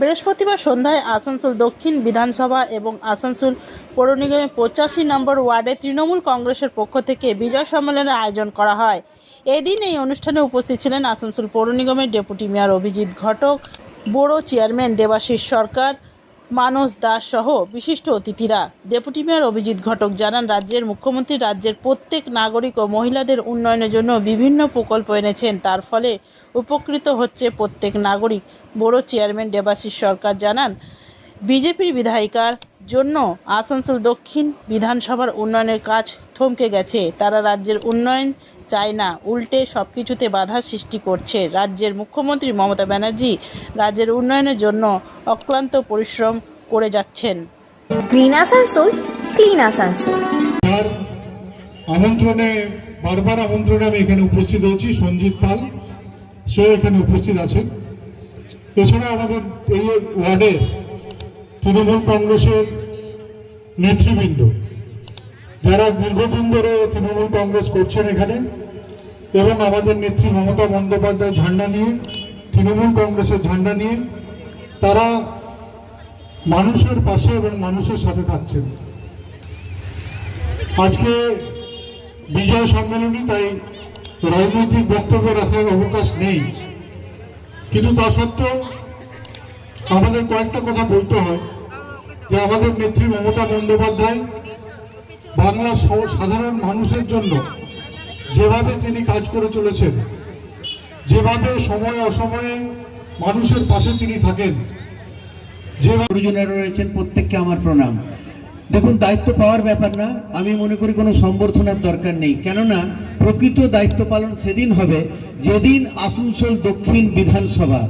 বৃহস্পতিবার সন্ধ্যায় আসানসোল দক্ষিণ বিধানসভা এবং আসানসোল পৌর নিগমের পঁচাশি নম্বর ওয়ার্ডে তৃণমূল কংগ্রেসের পক্ষ থেকে বিজয় সম্মেলনের আয়োজন করা হয়। এদিন এই অনুষ্ঠানে উপস্থিত ছিলেন আসানসোল পৌর নিগমের deputy mayor Abhijit Ghatak, borough chairman Debashis Sarkar Manas Das সহ বিশিষ্ট অতিথিরা। ডেপুটি মেয়র অভিজিৎ ঘটক জানান, রাজ্যের মুখ্যমন্ত্রী রাজ্যের প্রত্যেক নাগরিক ও মহিলাদের উন্নয়নের জন্য বিভিন্ন প্রকল্প এনেছেন। তার ফলে উপকৃত হচ্ছে প্রত্যেক নাগরিক, বড় চেয়ারম্যান দেবাশিস সরকার জানান। বিজেপির বিধায়িকার জন্য আসানসোল দক্ষিণ বিধানসভার উন্নয়নের কাজ থমকে গেছে। তারা রাজ্যের উন্নয়ন চায় না উল্টে সব কিছুতে বাধা সৃষ্টি করছে। রাজ্যের মুখ্যমন্ত্রী মমতা ব্যানার্জি রাজ্যের উন্নয়নের জন্য অক্লান্ত পরিশ্রম করে যাচ্ছেন। Green Asansol clean Asansol. আমন্ত্রণে বারবার আমন্ত্রণে আমি এখানে উপস্থিত হচ্ছি সঞ্জিত পাল সে এখানে উপস্থিত আছেন। এছাড়া আমাদের এই ওয়ার্ডে তৃণমূল কংগ্রেসের নেতৃবৃন্দ, যারা দীর্ঘদিন ধরে তৃণমূল কংগ্রেস করছেন এখানে, এবং আমাদের নেত্রী মমতা বন্দ্যোপাধ্যায় ঝান্ডা নিয়ে, তৃণমূল কংগ্রেসের ঝান্ডা নিয়ে, তারা মানুষের পাশে এবং মানুষের সাথে থাকছেন। আজকে বিজয় সম্মেলনী তাই রাজনৈতিক বক্তব্য রাখার অবকাশ নেই। কিন্তু তা সত্ত্বেও আমাদের কয়েকটা কথা বলতে হয়। যে আমাদের নেত্রী মমতা বন্দ্যোপাধ্যায় বাংলা সাধারণ মানুষের জন্য যেভাবে তিনি কাজ করে চলেছেন, যেভাবে সময় অসময়ে মানুষের পাশে তিনি থাকেন, যেভাবে গুরুজনেরা রয়েছেন, প্রত্যেককে আমার প্রণাম। দেখুন, দায়িত্ব পাওয়ার ব্যাপার না, আমি মনে করি কোনো সম্বর্ধনার দরকার নেই। কেননা, প্রকৃত দায়িত্ব পালন সেদিন হবে যেদিন আসানসোল দক্ষিণ বিধানসভা।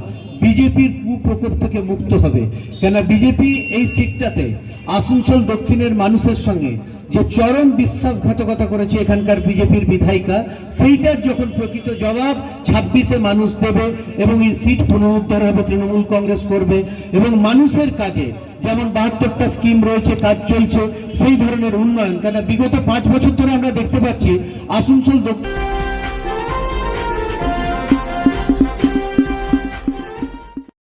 বিজেপির কুপ্রকোপ থেকে মুক্ত হবে। কেন বিজেপি এই সিটটাতে আসানসোল দক্ষিণের মানুষের সঙ্গে যে চরম বিশ্বাসঘাতকতা করেছে এখানকার বিজেপির বিধায়িকা, সেইটার যখন প্রকৃত জবাব ছাব্বিশে মানুষ দেবে এবং এই সিট পুনরুদ্ধার হবে, তৃণমূল কংগ্রেস করবে এবং মানুষের কাজে যেমন বাহাত্তরটা স্কিম রয়েছে, কাজ চলছে, সেই ধরনের উন্নয়ন। কেন বিগত পাঁচ বছর ধরে আমরা দেখতে পাচ্ছি আসানসোল দক্ষিণ